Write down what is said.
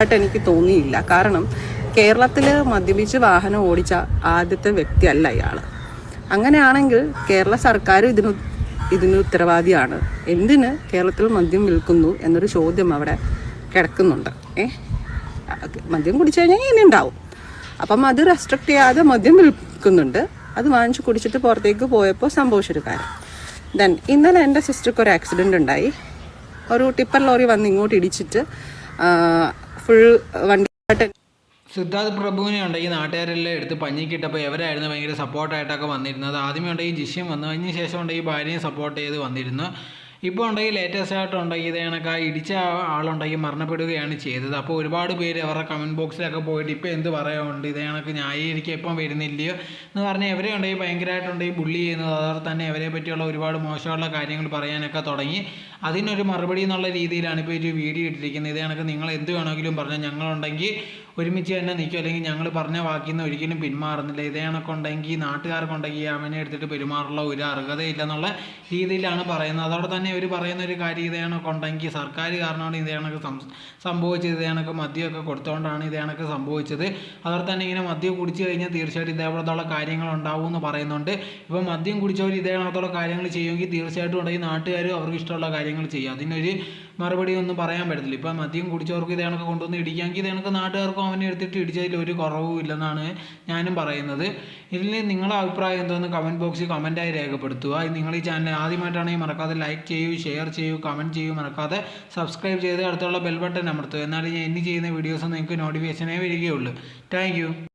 ആയിട്ട് എനിക്ക് തോന്നിയില്ല. കാരണം കേരളത്തിൽ മദ്യപിച്ച് വാഹനം ഓടിച്ച ആദ്യത്തെ വ്യക്തിയല്ല ഇയാൾ അങ്ങനെയാണെങ്കിൽ കേരള സർക്കാർ ഇതിന് ഇതിന് ഉത്തരവാദിയാണ്. എന്തിന് കേരളത്തിൽ മദ്യം വിൽക്കുന്നു എന്നൊരു ചോദ്യം അവിടെ കിടക്കുന്നുണ്ട്. ഏ? മദ്യം കുടിച്ചു കഴിഞ്ഞാൽ ഇങ്ങനെ ഉണ്ടാവും അപ്പം അത് റെസ്ട്രിക്ട് ചെയ്യാതെ മദ്യം വിൽക്കുന്നുണ്ട്. അത് വാങ്ങിച്ച് കുടിച്ചിട്ട് പുറത്തേക്ക് പോയപ്പോൾ സംഭവിച്ചൊരു കാര്യം ദെൻ ഇന്നലെ എന്റെ സിസ്റ്റർക്ക് ഒരു ആക്സിഡന്റ് ഉണ്ടായി. ഒരു ടിപ്പർ ലോറി വന്ന് ഇങ്ങോട്ട് ഇടിച്ചിട്ട് ഫുൾ വണ്ടി സിദ്ധാർത്ഥ് പ്രഭുവിനെ ഉണ്ടെങ്കിൽ നാട്ടുകാരെല്ലാം എടുത്ത് പഞ്ഞിക്കിട്ടപ്പോൾ എവരായിരുന്നു ഭയങ്കര സപ്പോർട്ടായിട്ടൊക്കെ വന്നിരുന്നത്? ആദ്യമേ ഉണ്ടെങ്കിൽ ജിഷ്യം വന്നു. അതിന് ശേഷം ഉണ്ടെങ്കിൽ ഭാര്യയും സപ്പോർട്ട് ചെയ്ത് വന്നിരുന്നു. ഇപ്പോൾ ഉണ്ടെങ്കിൽ ലേറ്റസ്റ്റ് ആയിട്ട് ഉണ്ടെങ്കിൽ കണക്ക് ഇടിച്ച ആളുണ്ടെങ്കിൽ മരണപ്പെടുകയാണ് ചെയ്തത്. അപ്പോൾ ഒരുപാട് പേര് അവരുടെ കമന്റ് ബോക്സിലൊക്കെ പോയിട്ട് ഇപ്പോൾ എന്ത് പറയാനുണ്ട്? ഇതേണക്ക് ന്യായീകരിക്കുക ഇപ്പം വരുന്നില്ലയോ? എന്ന് പറഞ്ഞാൽ ഇവരെ ഉണ്ടെങ്കിൽ ഭയങ്കരമായിട്ടുണ്ടെങ്കിൽ ബുള്ളി ചെയ്യുന്നത് അതോടെ തന്നെ ഇവരെ പറ്റിയുള്ള ഒരുപാട് മോശമുള്ള കാര്യങ്ങൾ പറയാനൊക്കെ തുടങ്ങി. അതിനൊരു മറുപടി എന്നുള്ള രീതിയിലാണ് ഇപ്പോൾ ഒരു വീഡിയോ ഇട്ടിരിക്കുന്നത്. ഇതേണക്ക് നിങ്ങൾ എന്ത് വേണമെങ്കിലും പറഞ്ഞാൽ ഞങ്ങളുണ്ടെങ്കിൽ ഒരുമിച്ച് തന്നെ നിൽക്കും. അല്ലെങ്കിൽ ഞങ്ങൾ പറഞ്ഞ വാക്കിൽ നിന്ന് ഒരിക്കലും പിന്മാറുന്നില്ല. ഇതേ കണക്കുണ്ടെങ്കിൽ നാട്ടുകാർക്കുണ്ടെങ്കിൽ അവനെ എടുത്തിട്ട് പെരുമാറുള്ള ഒരു അർഹതയില്ലെന്നുള്ള രീതിയിലാണ് പറയുന്നത്. അതോടെ തന്നെ ഇവർ പറയുന്ന ഒരു കാര്യം ഇതേ കണക്കുണ്ടെങ്കിൽ സർക്കാർ കാരണമാണ് ഇതേ കണക്ക് സംഭവിച്ചത്. ഇതേ കണക്ക് മദ്യമൊക്കെ കൊടുത്തുകൊണ്ടാണ് ഇതേ കണക്ക് സംഭവിച്ചത്. അതുപോലെ തന്നെ ഇങ്ങനെ മദ്യം കുടിച്ചു കഴിഞ്ഞാൽ തീർച്ചയായിട്ടും ഇതേപോലത്തുള്ള കാര്യങ്ങൾ ഉണ്ടാവും എന്ന് പറയുന്നുണ്ട്. ഇപ്പം മദ്യം കുടിച്ചവർ ഇതേ കാര്യങ്ങൾ ചെയ്യുമെങ്കിൽ തീർച്ചയായിട്ടും ഉണ്ടെങ്കിൽ നാട്ടുകാരും അവർക്ക് ഇഷ്ടമുള്ള കാര്യങ്ങൾ ചെയ്യും. അതിനൊരു മറുപടി ഒന്നും പറയാൻ പറ്റത്തില്ല. ഇപ്പം മദ്യം കുടിച്ചവർക്ക് ഇതേ കണക്ക് കൊണ്ടുവന്ന് ഇടിക്കാമെങ്കിൽ ഇതേ കണക്ക് നാട്ടുകാർക്കും അവനെ എടുത്തിട്ട് ഇടിച്ചതിൽ ഒരു കുറവും ഇല്ലെന്നാണ് ഞാനും പറയുന്നത്. ഇതിൽ നിങ്ങളുടെ അഭിപ്രായം എന്തോന്ന് കമന്റ് ബോക്സിൽ കമന്റായി രേഖപ്പെടുത്തുക. നിങ്ങൾ ഈ ചാനൽ ആദ്യമായിട്ടാണെങ്കിൽ മറക്കാതെ ലൈക്ക് ചെയ്യൂ ഷെയർ ചെയ്യൂ കമന്റ് ചെയ്യൂ മറക്കാതെ സബ്സ്ക്രൈബ് ചെയ്ത് അടുത്തുള്ള ബെൽ ബട്ടൺ അമർത്തുക എന്നാലും ഞാൻ ഇനി ചെയ്യുന്ന വീഡിയോസ് നിങ്ങൾക്ക് നോട്ടിഫിക്കേഷനേ വരികയുള്ളൂ. താങ്ക്